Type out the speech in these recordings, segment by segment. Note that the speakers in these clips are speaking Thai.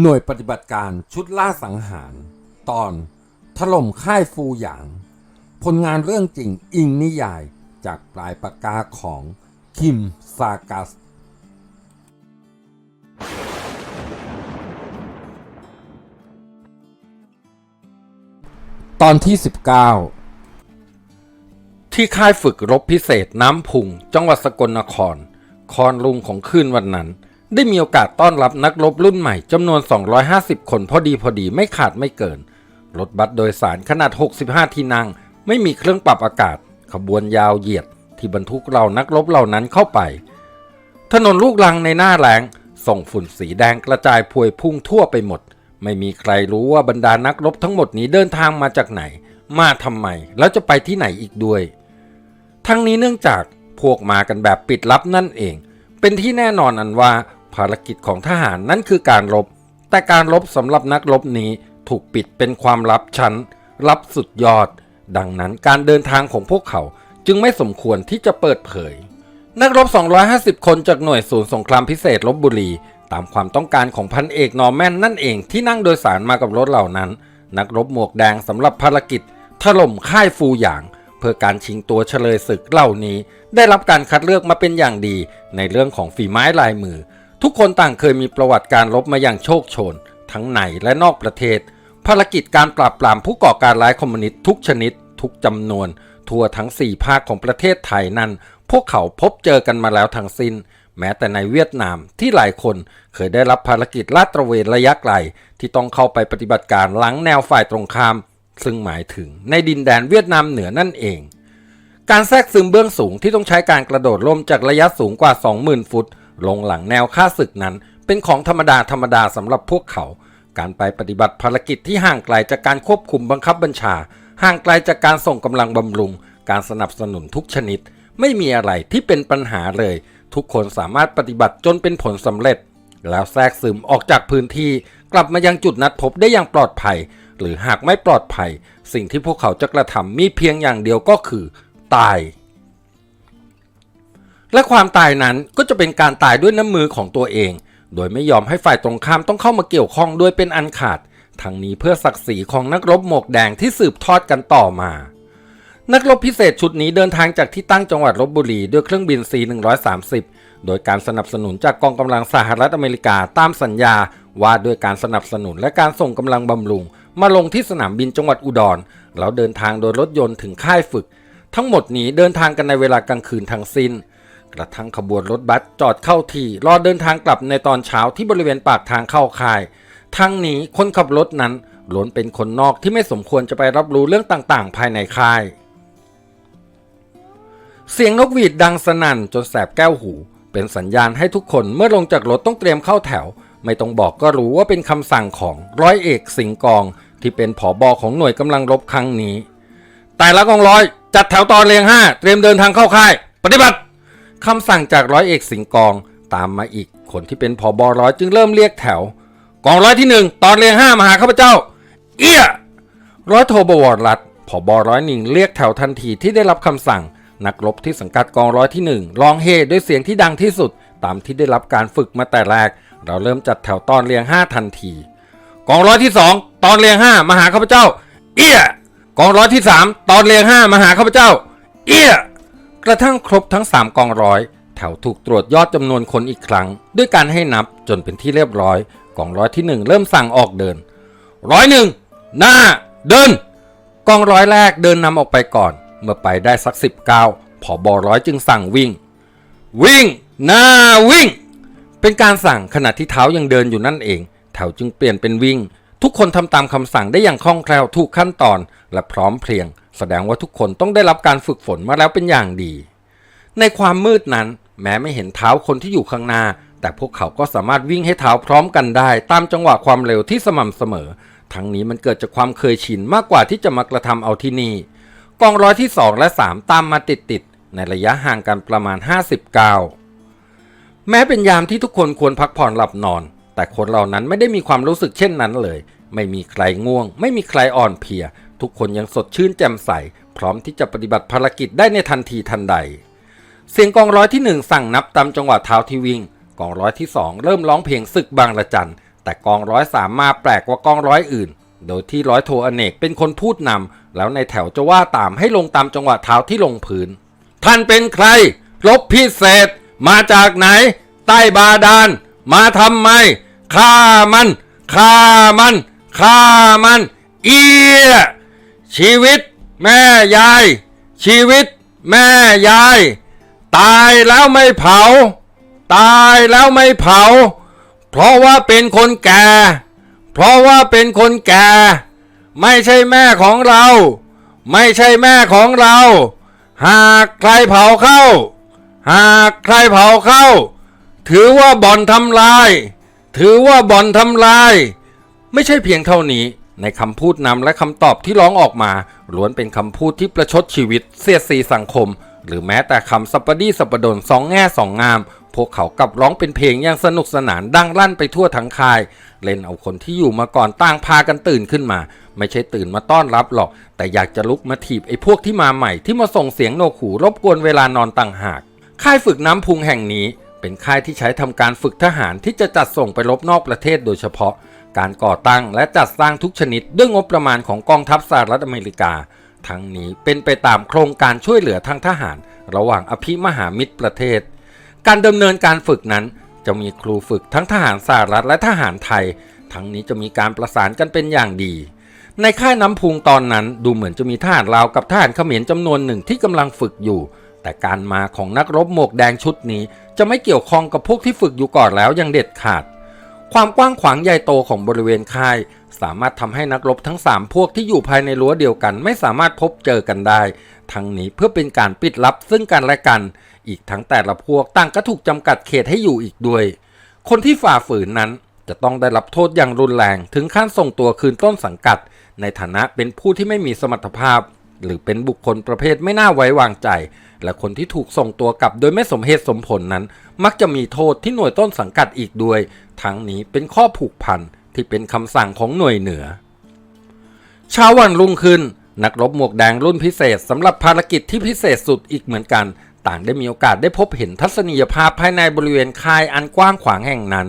หน่วยปฏิบัติการชุดล่าสังหาร ตอน ถล่มค่ายฟูหยาง ผลงานเรื่องจริงอิงนิยายจากปลายปากกาของคิมซากัส ตอนที่ 19 ที่ค่ายฝึกรบพิเศษน้ำพุง จังหวัดสกลนคร คอนลุงของคืนวันนั้น ได้มีโอกาสต้อนรับนักรบรุ่นใหม่จำนวน 250 คนพอดีพอดีไม่ขาดไม่เกิน รถบัสโดยสารขนาด 65 ที่นั่ง ไม่มีเครื่องปรับอากาศ ขบวนยาวเหยียด ที่บรรทุกเรานักรบเหล่านั้นเข้าไป ถนนลูกรังในหน้าแรงส่งฝุ่นสีแดงกระจายพวยพุ่งทั่วไปหมด ไม่มีใครรู้ว่าบรรดานักรบทั้งหมดนี้เดินทางมาจากไหน มาทำไม แล้วจะไปที่ไหนอีกด้วย ทั้งนี้เนื่องจากพวกมากันแบบปิดลับนั่นเอง เป็นที่แน่นอนอันว่า ภารกิจของทหารนั่นคือการรบ แต่การรบสำหรับนักรบนี้ถูกปิดเป็นความลับชั้น ลับสุดยอด ดังนั้นการเดินทางของพวกเขาจึงไม่สมควรที่จะเปิดเผย นักรบ 250 คนจากหน่วยศูนย์สงครามพิเศษลบบุรี ตามความต้องการของพันเอกนอร์แมนนั่นเองที่นั่งโดยสารมากับรถเหล่านั้น นักรบหมวกแดงสำหรับภารกิจ ถล่มค่ายฟูหยาง เพื่อการชิงตัวเฉลยศึกเหล่านี้ ได้รับการคัดเลือกมาเป็นอย่างดีในเรื่องของฝีไม้ลายมือ ทุกคนต่างเคยมีประวัติการรบมาอย่างโชคโชน ทั้งในและนอกประเทศ ภารกิจการปราบปรามผู้ก่อการร้ายคอมมิวนิสต์ทุกชนิด ทุกจำนวน ทั่วทั้ง 4 ภาคของประเทศไทยนั้น พวกเขาพบเจอกันมาแล้วทั้งสิ้น แม้แต่ในเวียดนามที่หลายคนเคยได้รับภารกิจลาดตระเวนระยะไกล ที่ต้องเข้าไปปฏิบัติการหลังแนวฝ่ายตรงข้าม ซึ่งหมายถึงในดินแดนเวียดนามเหนือนั่นเองการแทรกซึมเบื้องสูงที่ต้องใช้การกระโดดร่มจากระยะสูงกว่า 20,000 ฟุต ลงหลังแนวค่าศึกนั้น เป็นของธรรมดาธรรมดาสำหรับพวกเขา การไปปฏิบัติภารกิจที่ห่างไกลจากการควบคุมบังคับบัญชา ห่างไกลจากการส่งกำลังบำรุง การสนับสนุนทุกชนิด ไม่มีอะไรที่เป็นปัญหาเลย ทุกคนสามารถปฏิบัติจนเป็นผลสำเร็จ แล้วแทรกซึมออกจากพื้นที่ กลับมายังจุดนัดพบได้อย่างปลอดภัย หรือหากไม่ปลอดภัย สิ่งที่พวกเขาจะกระทำมีเพียงอย่างเดียวก็คือ ตาย และความตายนั้นก็จะเป็นการตายด้วยน้ำมือของตัวเอง โดยไม่ยอมให้ฝ่ายตรงข้ามต้องเข้ามาเกี่ยวข้องด้วยเป็นอันขาด ทั้งนี้เพื่อศักดิ์ศรีของนักรบหมวกแดงที่สืบทอดกันต่อมา นักรบพิเศษชุดนี้เดินทางจากที่ตั้งจังหวัดลบบุรีด้วยเครื่องบิน C-130 โดยการสนับสนุนจากกองกำลังสหรัฐอเมริกาตามสัญญา ว่าด้วยการสนับสนุนและการส่งกำลังบำรุง มาลงที่สนามบินจังหวัดอุดร แล้วเดินทางโดยรถยนต์ถึงค่ายฝึก ทั้งหมดนี้เดินทางกันในเวลากลางคืนทั้งสิ้น กระทั่งขบวนรถบัสจอดเข้าที่รอเดินทางกลับในตอนเช้าที่บริเวณปากทางเข้าค่ายทั้งนี้คนขับรถนั้นล้วนเป็นคนนอกที่ไม่สมควรจะไปรับรู้เรื่องต่างๆ ภายในค่าย เสียงนกหวีดดังสนั่นจนแสบแก้วหู เป็นสัญญาณให้ทุกคนเมื่อลงจากรถต้องเตรียมเข้าแถว ไม่ต้องบอกก็รู้ว่าเป็นคำสั่งของร้อยเอกสิงกอง ที่เป็นผอบอของหน่วยกำลังรบครั้งนี้ แต่ละกองร้อยจัดแถวตอนเรียงห้าเตรียมเดินทางเข้าค่าย ปฏิบัติ คำสั่งจากร้อยเอกสิงกองตามมาอีก คนที่เป็นผอบอร้อยจึงเริ่มเรียกแถว กองร้อยที่หนึ่งตอนเรียงห้ามาหาข้าพเจ้า เอี้ยร้อยโทบวรรัฐผอบอร้อยหนึ่งเรียกแถวทันทีที่ได้รับคำสั่ง นักรบที่สังกัดกองร้อยที่หนึ่งร้องเฮด้วยเสียงที่ดังที่สุด ตามที่ได้รับการฝึกมาแต่แรก เราเริ่มจัดแถวตอนเรียงห้าทันที กองร้อยที่สองตอนเรียงห้ามาหาข้าพเจ้า เอี้ยกองร้อยที่สามตอนเรียงห้ามาหาข้าพเจ้า เอี้ย กระทั่งครบทั้งสามกองร้อย แถวถูกตรวจยอดจำนวนคนอีกครั้ง ด้วยการให้นับจนเป็นที่เรียบร้อย กองร้อยที่หนึ่งเริ่มสั่งออกเดิน ร้อยหนึ่งหน้า เดิน กองร้อยแรกเดินนำออกไปก่อน เมื่อไปได้สักสิบเก้าผอบอร้อยจึงสั่งวิ่ง วิ่ง หน้าวิ่ง เป็นการสั่งขณะที่เท้ายังเดินอยู่นั่นเอง แถวจึงเปลี่ยนเป็นวิ่ง ทุกคนทำตามคำสั่งได้อย่างคล่องแคล่วถูกขั้นตอน และพร้อมเพรียง แสดงว่าทุกคนต้องได้รับการฝึกฝนมาแล้วเป็นอย่างดี ในความมืดนั้น แม้ไม่เห็นเท้าคนที่อยู่ข้างหน้า แต่พวกเขาก็สามารถวิ่งให้เท้าพร้อมกันได้ ตามจังหวะความเร็วที่สม่ำเสมอ ทั้งนี้มันเกิดจากความเคยชินมากกว่าที่จะมากระทำเอาที่นี่กองร้อยที่ 2 และ 3 ตามมาติดๆในระยะห่างกันประมาณ 59แม้เป็นยามที่ทุกคนควรพักผ่อนหลับนอน แต่คนเหล่านั้นไม่ได้มีความรู้สึกเช่นนั้นเลย ไม่มีใครง่วง ไม่มีใครอ่อนเพลีย ทุกคนยังสดชื่นแจ่มใส พร้อมที่จะปฏิบัติภารกิจได้ในทันทีทันใด เสียงกองร้อยที่หนึ่งสั่งนับตามจังหวะเท้าที่วิ่ง กองร้อยที่สองเริ่มร้องเพลงศึกบางระจัน แต่กองร้อยสามมาแปลกกว่ากองร้อยอื่น โดยที่ร้อยโทอเนกเป็นคนพูดนำแล้วในแถวจะว่าตามให้ลงตามจังหวะเท้าที่ลงพื้น ท่านเป็นใครรบพิเศษ มาจากไหน ใต้บาดาลมาทำไม ฆ่ามันฆ่ามันฆ่ามันเอียชีวิต แม่ยาย ชีวิต แม่ยาย ตายแล้วไม่เผา ตายแล้วไม่เผา เพราะว่าเป็นคนแก่ เพราะว่าเป็นคนแก่ ไม่ใช่แม่ของเรา ไม่ใช่แม่ของเรา หากใครเผาเข้า หากใครเผาเข้า ถือว่าบ่อนทำลาย ถือว่าบ่อนทำลาย ไม่ใช่เพียงเท่านี้ ในคำพูดนำและคำตอบที่ร้องออกมาล้วนเป็นคำพูดที่ประชดชีวิต เสียดสีสังคม หรือแม้แต่คำสัปปดีสัปปดนสองแง่สองงาม พวกเขากลับร้องเป็นเพลงอย่างสนุกสนานดังลั่นไปทั่วทั้งค่าย เล่นเอาคนที่อยู่มาก่อนต่างพากันตื่นขึ้นมา ไม่ใช่ตื่นมาต้อนรับหรอก แต่อยากจะลุกมาถีบไอ้พวกที่มาใหม่ที่มาส่งเสียงโนกหูรบกวนเวลานอนต่างหากค่ายฝึกน้ำพุงแห่งนี้ เป็นค่ายที่ใช้ทำการฝึกทหารที่จะจัดส่งไปรบนอกประเทศโดยเฉพาะ การก่อตั้งและจัดสร้างทุกชนิดด้วยงบประมาณของกองทัพสหรัฐอเมริกา ทั้งนี้เป็นไปตามโครงการช่วยเหลือทางทหาร ระหว่างอภิมหามิตรประเทศ การดำเนินการฝึกนั้น จะมีครูฝึกทั้งทหารสหรัฐและทหารไทย ทั้งนี้จะมีการประสานกันเป็นอย่างดี ในค่ายน้ำพุงตอนนั้นดูเหมือนจะมีทหารลาวกับทหารเขมรจำนวนหนึ่งที่กำลังฝึกอยู่ แต่การมาของนักรบหมวกแดงชุดนี้ จะไม่เกี่ยวข้องกับพวกที่ฝึกอยู่ก่อนแล้วอยังเด็ดขาด ความกว้างขวางใหญ่โตของบริเวณค่าย สามารถทำให้นักรบทั้ง 3 พวกที่อยู่ภายในรั้วเดียวกัน ไม่สามารถพบเจอกันได้ ทั้งนี้เพื่อเป็นการปิดลับซึ่งกันและกัน อีกทั้งแต่ละพวกต่างก็ถูกจำกัดเขตให้อยู่อีกด้วย คนที่ฝ่าฝืนนั้นจะต้องได้รับโทษอย่างรุนแรงถึงขั้นส่งตัวคืนต้นสังกัด ในฐานะเป็นผู้ที่ไม่มีสมรรถภาพ หรือเป็นบุคคลประเภทไม่น่าไว้วางใจ และคนที่ถูกส่งตัวกลับโดยไม่สมเหตุสมผลนั้น มักจะมีโทษที่หน่วยต้นสังกัดอีกด้วย ทั้งนี้เป็นข้อผูกพันที่เป็นคำสั่งของหน่วยเหนือ เช้าวันรุ่งขึ้น นักรบหมวกแดงรุ่นพิเศษสำหรับภารกิจที่พิเศษสุดอีกเหมือนกัน ต่างได้มีโอกาสได้พบเห็นทัศนียภาพภายในบริเวณค่ายอันกว้างขวางแห่งนั้น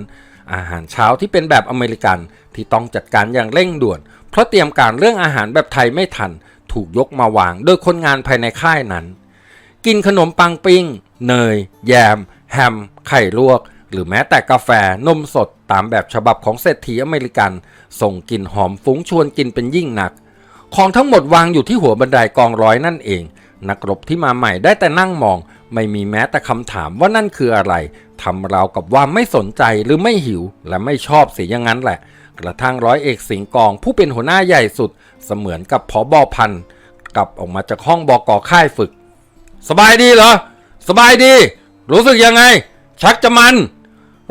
อาหารเช้าที่เป็นแบบอเมริกันที่ต้องจัดการอย่างเร่งด่วน เพราะเตรียมการเรื่องอาหารแบบไทยไม่ทัน ถูกยกมาวางโดยคนงานภายในค่ายนั้น กินขนมปังปิ้ง เนย แยม แฮม ไข่ลวก หรือแม้แต่กาแฟนมสดตามแบบฉบับของเศรษฐีอเมริกัน ส่งกลิ่นหอมฟุ้งชวนกินเป็นยิ่งหนัก ของทั้งหมดวางอยู่ที่หัวบันไดกองร้อยนั่นเอง นักรบที่มาใหม่ได้แต่นั่งมอง ไม่มีแม้แต่คำถามว่านั่นคืออะไรทำราวกับว่าไม่สนใจหรือไม่หิว และไม่ชอบเสียอย่างนั้นแหละ กระทั่งร้อยเอกสิงกองผู้เป็นหัวหน้าใหญ่สุด เสมือนกับผอบอพันกลับออกมาจากห้องบอกอค่ายฝึก สบายดีเหรอ สบายดี รู้สึกยังไง ชักจะมัน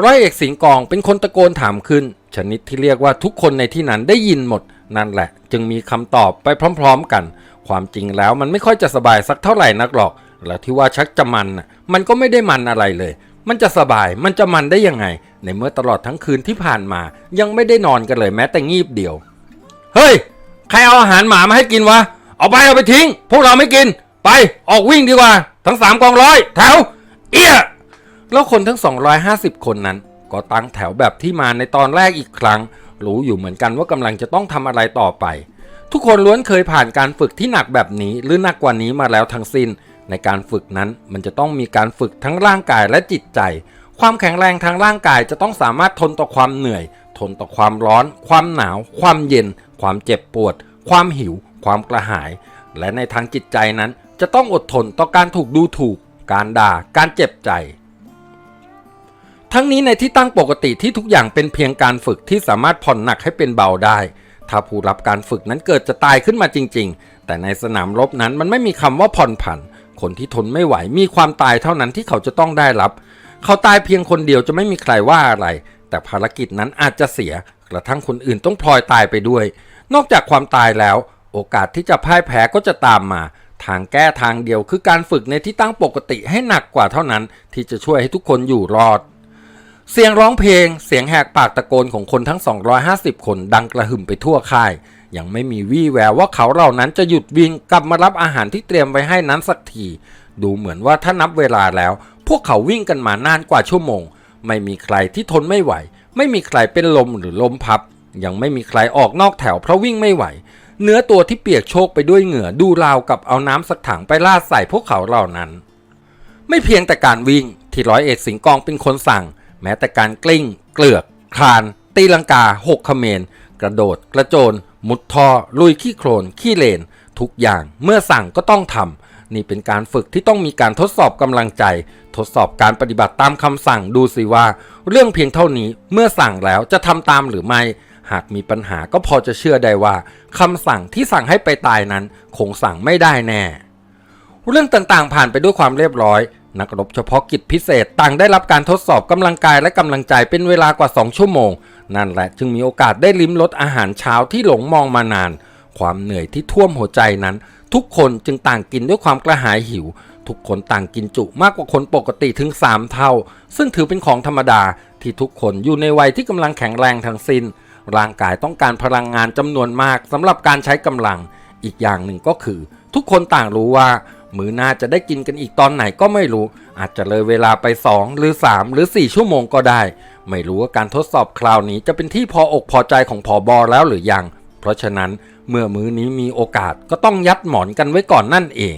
ร้อยเอกสิงกองเป็นคนตะโกนถามขึ้น ชนิดที่เรียกว่าทุกคนในที่นั้นได้ยินหมด นั่นแหละ จึงมีคำตอบไปพร้อม ๆ กัน ความจริงแล้วมันไม่ค่อยจะสบายสักเท่าไหร่นักหรอก แล้วที่ว่าชักจะมันน่ะมันก็ไม่ได้มันอะไรเลย มันจะสบายมันจะมันได้ยังไง ในเมื่อตลอดทั้งคืนที่ผ่านมา ยังไม่ได้นอนกันเลยแม้แต่งีบเดียว เฮ้ย ใครเอาอาหารหมามาให้กินวะ เอาไปเอาไปทิ้ง พวกเราไม่กิน ไปออกวิ่งดีกว่า ทั้งสามกองร้อยแถว เอี้ยแล้วคนทั้ง 250 คนนั้น ก็ตั้งแถวแบบที่มาในตอนแรกอีกครั้ง รู้อยู่เหมือนกันว่ากำลังจะต้องทำอะไรต่อไป ทุกคนล้วนเคยผ่านการฝึกที่หนักแบบนี้ หรือหนักกว่านี้มาแล้วทั้งสิ้น ในการฝึกนั้นมันจะต้องมีการฝึกทั้งร่างกายและจิตใจ ความแข็งแรงทางร่างกายจะต้องสามารถทนต่อความเหนื่อย ทนต่อความร้อน ความหนาว ความเย็น ความเจ็บปวด ความหิว ความกระหาย และในทางจิตใจนั้น จะต้องอดทนต่อการถูกดูถูก การด่า การเจ็บใจ ทั้งนี้ในที่ตั้งปกติที่ทุกอย่างเป็นเพียงการฝึกที่สามารถผ่อนหนักให้เป็นเบาได้ ถ้าผู้รับการฝึกนั้นเกิดจะตายขึ้นมาจริง ๆ แต่ในสนามรบนั้นมันไม่มีคำว่าผ่อนผัน คนที่ทนไม่ไหวมีความตายเท่านั้นที่เขาจะต้องได้รับ เขาตายเพียงคนเดียวจะไม่มีใครว่าอะไร แต่ภารกิจนั้นอาจจะเสีย กระทั่งคนอื่นต้องพลอยตายไปด้วย นอกจากความตายแล้ว โอกาสที่จะพ่ายแพ้ก็จะตามมา ทางแก้ทางเดียวคือการฝึกในที่ตั้งปกติให้หนักกว่าเท่านั้น ที่จะช่วยให้ทุกคนอยู่รอด เสียงร้องเพลง เสียงแหกปากตะโกนของคนทั้ง 250 คนดังกระหึ่มไปทั่วค่าย ยังไม่มีวี่แววว่าเขาเหล่านั้นจะหยุดวิ่งกลับมารับอาหารที่เตรียมไว้ให้นั้นสักที ดูเหมือนว่าถ้านับเวลาแล้ว พวกเขาวิ่งกันมานานกว่าชั่วโมง ไม่มีใครที่ทนไม่ไหว ไม่มีใครเป็นลมหรือลมพับ ยังไม่มีใครออกนอกแถวเพราะวิ่งไม่ไหว เนื้อตัวที่เปียกโชกไปด้วยเหงื่อดูราวกับเอาน้ำสักถังไปลาดใส่พวกเขาเหล่านั้น ไม่เพียงแต่การวิ่งที่ร้อยเอกสิงกองเป็นคนสั่ง แม้แต่การกลิ้ง เกลือก คลาน ตีลังกาหกเขมรกระโดด กระโจน มุดท่อ ลุยขี้โคลน ขี้เลน ทุกอย่างเมื่อสั่งก็ต้องทำนี่เป็นการฝึกที่ต้องมีการทดสอบกำลังใจ ทดสอบการปฏิบัติตามคำสั่งดูสิว่า เรื่องเพียงเท่านี้เมื่อสั่งแล้วจะทำตามหรือไม่ หากมีปัญหาก็พอจะเชื่อได้ว่าคำสั่งที่สั่งให้ไปตายนั้นคงสั่งไม่ได้แน่ เรื่องต่างๆ ผ่านไปด้วยความเรียบร้อย นักรบเฉพาะกิจพิเศษต่างได้รับการทดสอบกำลังกายและกำลังใจเป็นเวลากว่า 2 ชั่วโมง นั่นแหละจึงมีโอกาสได้ลิ้มรสอาหารเช้าที่หลงมองมานาน ความเหนื่อยที่ท่วมหัวใจนั้น ทุกคนจึงต่างกินด้วยความกระหายหิว ทุกคนต่างกินจุมากกว่าคนปกติถึง 3 เท่า ซึ่งถือเป็นของธรรมดาที่ทุกคนอยู่ในวัยที่กำลังแข็งแรงทั้งสิ้น ร่างกายต้องการพลังงานจำนวนมากสำหรับการใช้กำลัง อีกอย่างหนึ่งก็คือ ทุกคนต่างรู้ว่ามือหน้าจะได้กินกันอีกตอนไหนก็ไม่รู้ อาจจะเลยเวลาไป 2 หรือ 3 หรือ 4 ชั่วโมงก็ได้ ไม่รู้ว่าการทดสอบคราวนี้จะเป็นที่พออกพอใจของพอบอแล้วหรือยัง เพราะฉะนั้นเมื่อมื้อนี้มีโอกาสก็ต้องยัดหมอนกันไว้ก่อนนั่นเอง